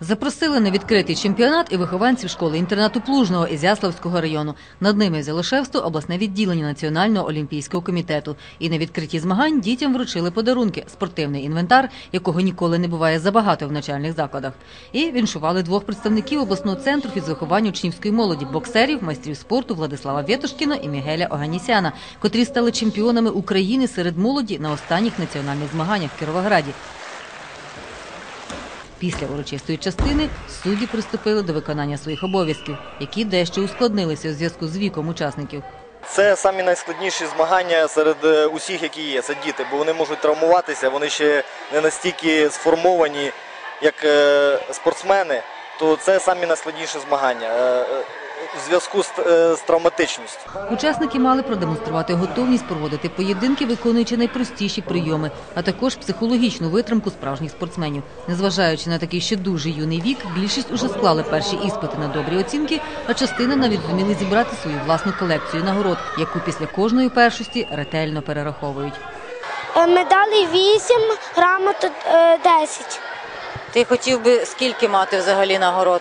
Запросили на відкритий чемпіонат і вихованців школи-інтернату Плужного із Яславського району. Над ними взяло шефство обласне відділення Національного олімпійського комітету. І на відкритті змагань дітям вручили подарунки – спортивний інвентар, якого ніколи не буває забагато в начальних закладах. І віншували двох представників обласного центру фізвиховання учнівської молоді – боксерів, майстрів спорту Владислава Вєтушкіна і Мігеля Оганісяна, котрі стали чемпіонами України серед молоді на останніх національних змаганнях в Кіровограді. Після урочистої частини судді приступили до виконання своїх обов'язків, які дещо ускладнилися у зв'язку з віком учасників. Це самі найскладніші змагання серед е, усіх, які є. Це діти, бо вони можуть травмуватися, вони ще не настільки сформовані, як е, спортсмени. То це самі найскладніші змагання е, е, в зв'язку з, е, з травматичністю. Учасники мали продемонструвати готовність проводити поєдинки, виконуючи найпростіші прийоми, а також психологічну витримку справжніх спортсменів. Незважаючи на такий ще дуже юний вік, більшість уже склали перші іспити на добрі оцінки, а частина навіть зуміли зібрати свою власну колекцію нагород, яку після кожної першості ретельно перераховують. Е, Медалей 8, грамоту е, 10. Ти хотів би скільки мати взагалі нагород?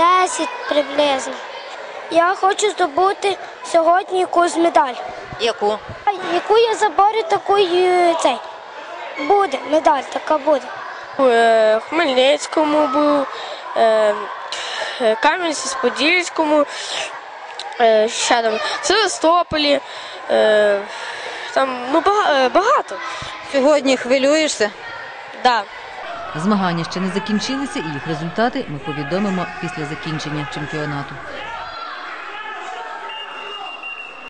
10 приблизно. Я хочу здобути сьогодні якусь медаль. Яку? Яку я заборю, таку е, цей. Буде медаль, така буде. У е, Хмельницькому був, е, Кам'янці-Подільському, е, ще там, Севастополі, е, там ну, багато. Сьогодні хвилюєшся? Да. Змагання ще не закінчилися, і їх результати ми повідомимо після закінчення чемпіонату.